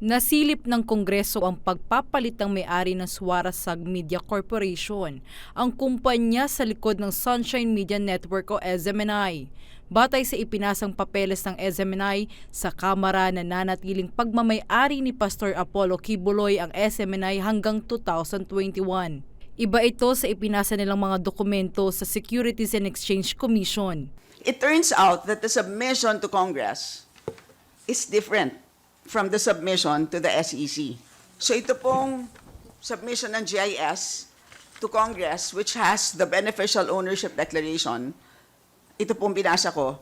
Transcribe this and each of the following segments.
Nasilip ng Kongreso ang pagpapalit ng may-ari ng Suarasag Media Corporation, ang kumpanya sa likod ng Sunshine Media Network o SMNI. Batay sa ipinasang papeles ng SMNI sa Kamara na nanatiling pagmamay-ari ni Pastor Apollo Kibuloy ang SMNI hanggang 2021. Iba ito sa ipinasa nilang mga dokumento sa Securities and Exchange Commission. It turns out that the submission to Congress is different from the submission to the SEC. So ito pong submission ng GIS to Congress, which has the beneficial ownership declaration, ito pong binasa ko,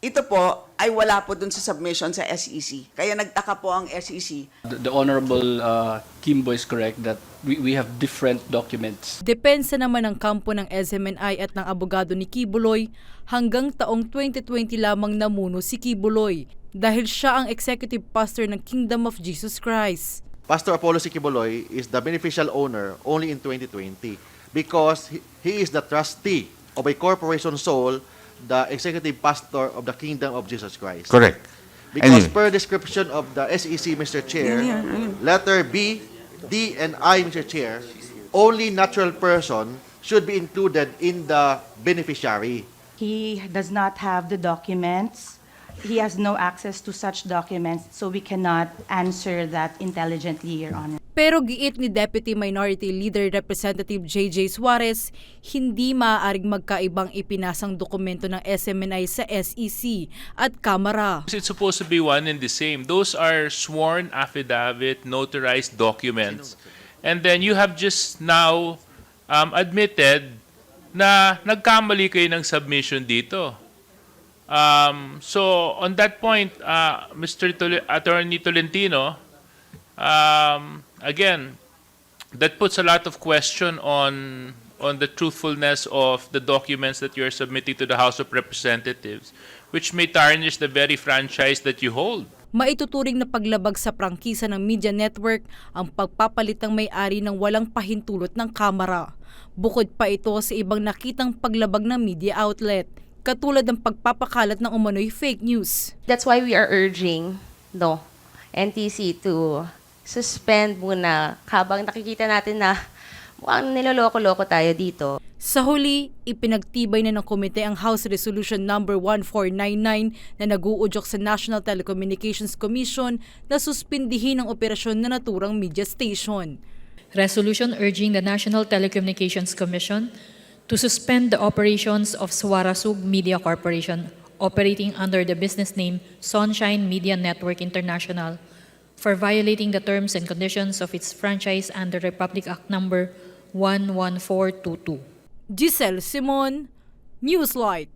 ito po ay wala po dun sa submission sa SEC. Kaya nagtaka po ang SEC The, the Honorable uh, Kimbo is correct that we, we have different documents. Depensa naman ng kampo ng SMNI at ng abogado ni Kibuloy hanggang taong 2020 lamang namuno si Kibuloy dahil siya ang executive pastor ng Kingdom of Jesus Christ. Pastor Apollo Sikiboloy is the beneficial owner only in 2020 because he, is the trustee of a corporation soul, the executive pastor of the Kingdom of Jesus Christ. Correct. Because Anyway. per description of the SEC, Mr. Chair, letter B, D, and I, Mr. Chair, only natural person should be included in the beneficiary. He does not have the documents. He has no access to such documents, so we cannot answer that intelligently, Your Honor. Pero giit ni Deputy Minority Leader Representative JJ Suarez, hindi maaaring magkaibang ipinasang dokumento ng SMNI sa SEC at Kamara. It's supposed to be one and the same. Those are sworn affidavit, notarized documents. And then you have just now um, admitted na nagkamali kayo ng submission dito. Um, so on that point, uh, Mr. Tol- Attorney Tolentino, um, again, that puts a lot of question on on the truthfulness of the documents that you're submitting to the House of Representatives, which may tarnish the very franchise that you hold. Maituturing na paglabag sa prangkisa ng media network ang pagpapalit ng may-ari ng walang pahintulot ng kamera. Bukod pa ito sa ibang nakitang paglabag ng media outlet, katulad ng pagpapakalat ng umano'y fake news. That's why we are urging no NTC to suspend muna habang nakikita natin na mukhang niloloko-loko tayo dito. Sa huli, ipinagtibay na ng komite ang House Resolution number 1499 na naguudyok sa National Telecommunications Commission na suspindihin ang operasyon na naturang media station. Resolution urging the National Telecommunications Commission to suspend the operations of Suarasug Media Corporation operating under the business name Sunshine Media Network International for violating the terms and conditions of its franchise under Republic Act number 11422. Giselle Simon, Newslight.